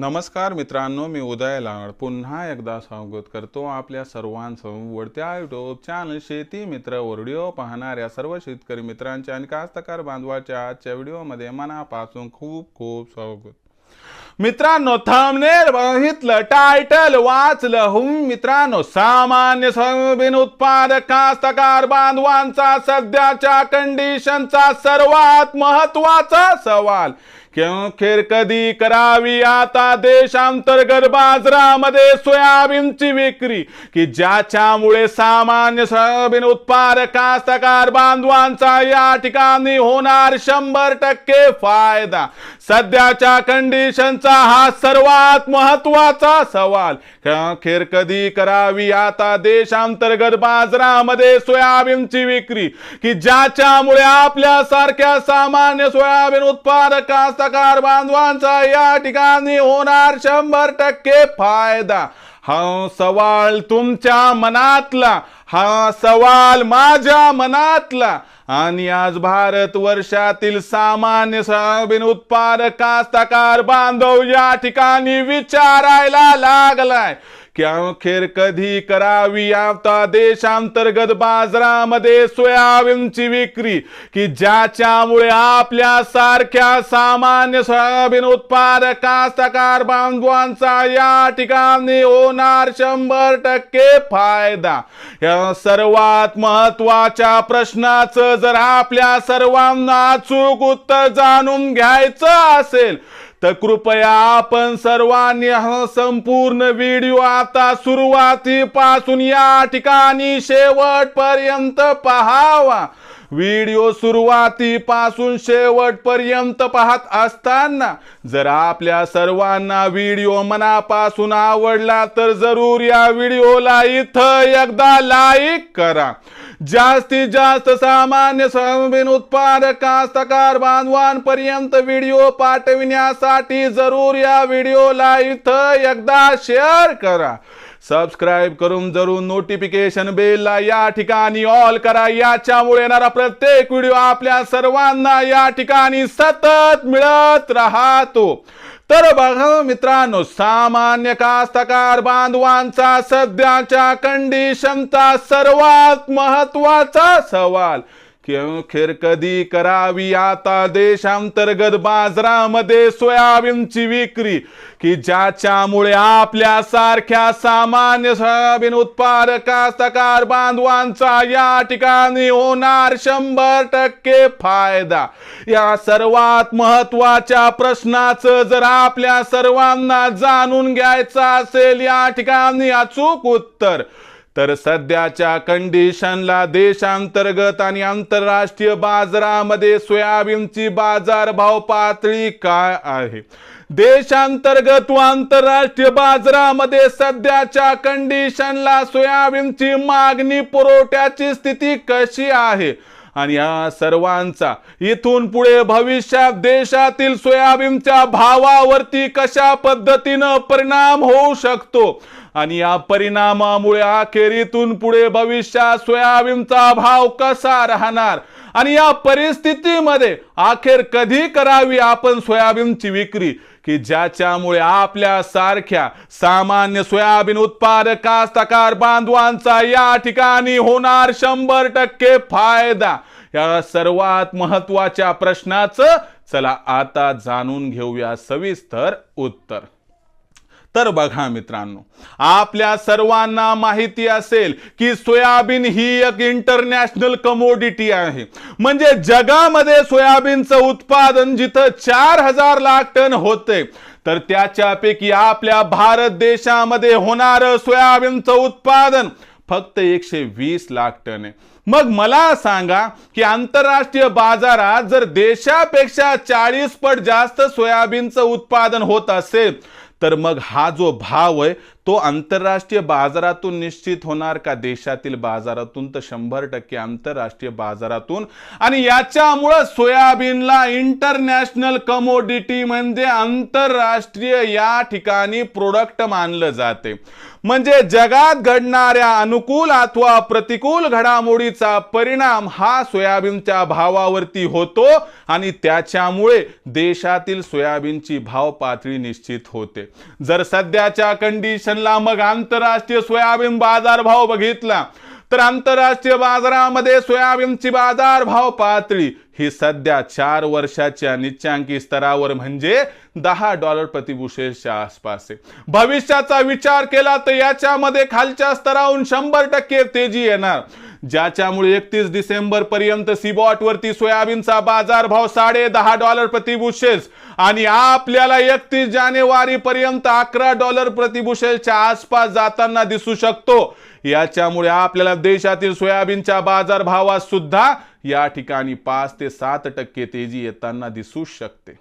नमस्कार मित्रांनो मी उदय लाड. पुन्हा एकदा स्वागत करतो आपल्या सर्वांसमोर वडत्या युट्यूब चॅनल शेती मित्र व्हिडिओ पाहणाऱ्या सर्व शेतकरी मित्रांच्या आणि कास्तकार बांधवाच्या आजच्या व्हिडिओमध्ये मनापासून खूप खूप स्वागत. मित्रांनो थंबनेल बघितलं टायटल वाचलं हुं. मित्रांनो सामान्य सोयाबीन उत्पादक कास्तकार बांधवांचा सध्याच्या कंडिशनचा सर्वात महत्त्वाचा सवाल. खेर कधी करावी? आता देशांतर्गत बाजारामध्ये सोयाबीनची विक्री. की ज्याच्यामुळे सामान्य सोयाबीन उत्पादक कास्तकार बांधवांचा या ठिकाणी होणार शंभर टक्के फायदा. सध्याच्या कंडिशनचा हा सर्वात महत्त्वाचा सवाल. खेर कधी करावी? आता देशांतर्गत बाजारामध्ये सोयाबीनची विक्री. की ज्याच्यामुळे आपल्यासारख्या सामान्य सोयाबीन उत्पादक कास्तकार बांधवांचा या ठिकाणी होणार शंभर टक्के फायदा. हा सवाल तुमच्या मनातला हा सवाल माझ्या मनातला. आणि आज भारत वर्षातील सामान्य सोयाबीन उत्पादक कास्तकार बांधव या ठिकाणी विचारायला लागलाय. की अखेर कधी करावी आता देशांतर्गत बाजारामध्ये सोयाबीनची विक्री? की ज्याच्यामुळे आपल्या सारख्या सामान्य सोयाबीन उत्पादक कास्तकार बांधवांचा या ठिकाणी होणार शंभर टक्के फायदा? या सर्वात महत्त्वाच्या प्रश्नाचं जर आपल्या सर्वांना अचूक उत्तर जाणून घ्यायचं असेल तर कृपया आपण सर्वांनी हा संपूर्ण व्हिडिओ आता सुरुवातीपासून या ठिकाणी शेवटपर्यंत पहावा. व्हिडिओ सुरुवातीपासून शेवटपर्यंत पाहत असताना जर आपल्या सर्वांना व्हिडिओ मनापासून आवडला तर जरूर या व्हिडिओला इथं एकदा लाईक करा. जास्तीत जास्त सामान्य सोयाबीन उत्पादक कास्तकार बांधवांपर्यंत व्हिडिओ पाठविण्यासाठी जरूर या व्हिडिओला इथं एकदा शेअर करा. सबस्क्राईब करून जरूर नोटिफिकेशन बेलला या ठिकाणी ऑल करा. याच्यामुळे येणारा प्रत्येक व्हिडिओ आपल्या सर्वांना या ठिकाणी सतत मिळत राहतो. तर बघा मित्रांनो सामान्य कास्तकार बांधवांचा सध्याच्या कंडिशनचा सर्वात महत्त्वाचा सवाल. खेर कधी करावी आता देशांतर्गत बाजारामध्ये सोयाबीनची विक्री? की ज्याच्यामुळे आपल्या सारख्या सामान्य सोयाबीन उत्पादक कास्तकार बांधवांचा या ठिकाणी होणार शंभर टक्के फायदा? या सर्वात महत्त्वाच्या प्रश्नाचं जर आपल्या सर्वांना जाणून घ्यायचं असेल या ठिकाणी अचूक उत्तर. तर सध्याच्या कंडिशनला देशांतर्गत आणि आंतरराष्ट्रीय बाजारामध्ये सोयाबीनची बाजारभाव पातळी काय आहे? देशांतर्गत व आंतरराष्ट्रीय बाजारामध्ये सध्याच्या कंडिशनला सोयाबीनची मागणी पुरवठ्याची स्थिती कशी आहे? आणि या सर्वांचा इथून पुढे भविष्यात देशातील सोयाबीनच्या भावावरती कशा पद्धतीनं परिणाम होऊ शकतो? आणि या परिणामामुळे अखेरीतून पुढे भविष्यात सोयाबीनचा भाव कसा राहणार? आणि या परिस्थितीमध्ये अखेर कधी करावी आपण सोयाबीनची विक्री? की ज्याच्यामुळे आपल्या सारख्या सामान्य सोयाबीन उत्पादक कास्तकार बांधवांचा या ठिकाणी होणार शंभर टक्के फायदा? या सर्वात महत्त्वाच्या प्रश्नाचं चला आता जाणून घेऊया सविस्तर उत्तर. तर बघा मित्रांनो आपल्या सर्वांना माहिती असेल की सोयाबीन ही एक इंटरनॅशनल कमोडिटी आहे. म्हणजे जगामध्ये सोयाबीनचं उत्पादन जिथं चार हजार लाख टन होते तर त्याच्यापैकी आपल्या भारत देशामध्ये होणारं सोयाबीनचं उत्पादन फक्त एकशे वीस लाख टन आहे. मग मला सांगा की आंतरराष्ट्रीय बाजारात जर देशापेक्षा चाळीस पट जास्त सोयाबीनचं उत्पादन होत असेल तर मग हा जो भाव आहे तो आंतरराष्ट्रीय बाजारातून निश्चित होणार का? देशातील बाजारातून तर शंभर टक्के आंतरराष्ट्रीय बाजारातून. आणि याच्यामुळं सोयाबीनला इंटरनॅशनल कमोडिटी म्हणजे आंतरराष्ट्रीय या ठिकाणी प्रोडक्ट मानलं जाते. म्हणजे जगात घडणाऱ्या अनुकूल अथवा प्रतिकूल घडामोडीचा परिणाम हा सोयाबीनच्या भावावरती होतो आणि त्याच्यामुळे देशातील सोयाबीनची भाव पातळी निश्चित होते. जर सध्याच्या कंडिशनला मग आंतरराष्ट्रीय सोयाबीन बाजार भाव बघितला तर आंतरराष्ट्रीय बाजारामध्ये सोयाबीनची बाजार भाव पातळी ही सध्या चार वर्षाच्या निच्चांकी स्तरावर म्हणजे दहा डॉलर प्रतिबुशेलच्या आसपास आहे. भविष्याचा विचार केला तर याच्यामध्ये खालच्या स्तराहून शंभर टक्के तेजी येणार. ज्याच्यामुळे एकतीस डिसेंबर पर्यंत सीबॉट वरती सोयाबीनचा बाजार भाव साडे दहा डॉलर प्रतिबुशेल्स आणि आपल्याला एकतीस जानेवारी पर्यंत अकरा डॉलर प्रतिबुशेलच्या आसपास जाताना दिसू शकतो. याच्यामुळे आपल्याला देशातील सोयाबीनच्या बाजारभावात सुद्धा या ठिकाणी पाच ते सात टक्के तेजी येताना दिसू शकते.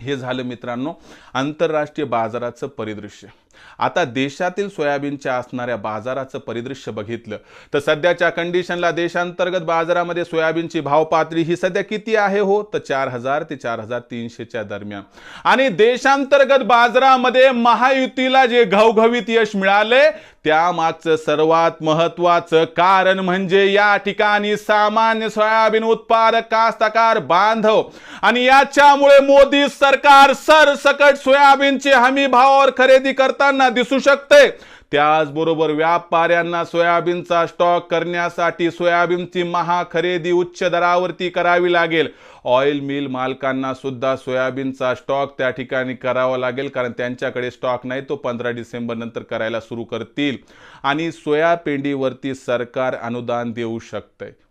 हे झालं मित्रांनो आंतरराष्ट्रीय बाजाराचं परिदृश्य. आता देशातील सोयाबीनच्या असणाऱ्या बाजाराचं परिदृश्य बघितलं तर सध्याच्या कंडिशनला देशांतर्गत बाजारामध्ये सोयाबीनची भाव पातळी ही सध्या किती आहे हो? तर चार हजार ते चार हजार तीनशेच्या दरम्यान. आणि देशांतर्गत बाजारामध्ये महायुतीला जे घवघवीत यश मिळाले त्यामागचं सर्वात महत्वाचं कारण म्हणजे या ठिकाणी सामान्य सोयाबीन उत्पादक कास्तकार बांधव आणि याच्यामुळे मोदी सरकार सरसकट सोयाबीनची हमी भावावर खरेदी करताना दिसू शकते. त्याचबरोबर व्यापाऱ्यांना सोयाबीनचा स्टॉक करण्यासाठी सोयाबीनची महाखरेदी उच्च दरावरती करावी लागेल. ऑइल मिल मालकांना सुद्धा सोयाबीनचा स्टॉक त्या ठिकाणी करावा लागेल कारण त्यांच्याकडे स्टॉक नाही तो पंधरा डिसेंबर नंतर करायला सुरू करतील. आणि सोयापेंडीवरती सरकार अनुदान देऊ शकते.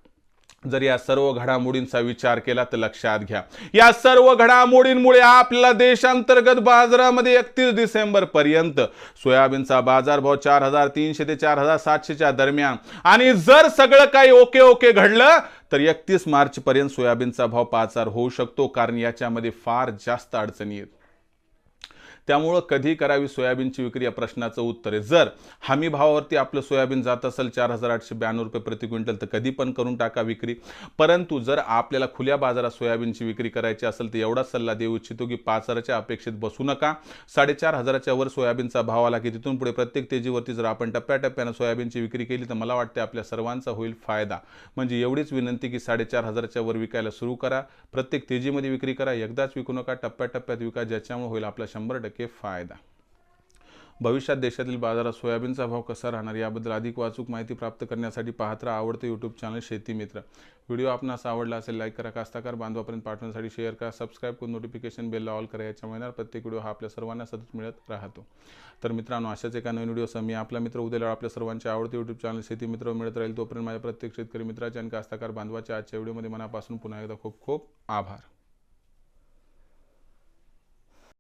जर या सर्व घडामोडींचा विचार केला तर लक्षात घ्या. या सर्व घडामोडींमुळे आपल्याला देशांतर्गत बाजारामध्ये एकतीस डिसेंबर पर्यंत सोयाबीनचा बाजारभाव चार हजार तीनशे ते चार हजार सातशेच्या दरम्यान. आणि जर सगळं काही ओके ओके घडलं तर एकतीस मार्चपर्यंत सोयाबीनचा भाव पाच हजार होऊ शकतो कारण याच्यामध्ये फार जास्त अडचणी आहेत. त्यामुळं कधी करावी सोयाबीनची विक्री या प्रश्नाचं उत्तर आहे. जर हमी भावावरती आपलं सोयाबीन जात असेल चार हजार आठशे ब्याण्णव रुपये प्रति क्विंटल तर कधी पण करून टाका विक्री. परंतु जर आपल्याला खुल्या बाजारात सोयाबीनची विक्री करायची असेल तर एवढाच सल्ला देऊ इच्छितो की पाच हजाराच्या अपेक्षित बसू नका. साडेचार हजाराच्या वर सोयाबीनचा भाव आला की तिथून पुढे प्रत्येक तेजीवरती जर आपण टप्प्याटप्प्यानं सोयाबीनची विक्री केली तर मला वाटते आपल्या सर्वांचा होईल फायदा. म्हणजे एवढीच विनंती की साडेचार हजाराच्या वर विकायला सुरू करा. प्रत्येक तेजीमध्ये विक्री करा. एकदाच विकू नका. टप्प्याटप्प्यात विका ज्याच्यामुळे होईल आपला शंभर टक्के फायदा? भविष्यात देशातील बाजारात सोयाबीनचा भाव कसा राहणार? याबद्दल अधिक वाचूक माहिती प्राप्त करण्यासाठी पाहत राहा आवडते यूट्यूब चॅनल शेती मित्र. व्हिडिओ आपणास आवडला असेल लाईक करा कास्ताकार बांधवापर्यंत पाठवण्यासाठी शेअर करा सबस्क्राईब करून नोटिफिकेशन बेलला ऑल करा. याच्या महिन्यात प्रत्येक व्हिडिओ हा आपल्या सर्वांना सतत मिळत राहतो. तर मित्रांनो अशाच एका नवीन व्हिडिओसह मी आपला मित्र उद्याला आपल्या सर्वांचे आवडते यूट्यूब चॅनल शेती मित्र मिळत राहील. तोपर्यंत माझ्या प्रत्येक शेतकरी मित्राचे आणि कास्ताकार बांधवाच्या आजच्या व्हिडिओमध्ये मनापासून पुन्हा एकदा खूप खूप आभार.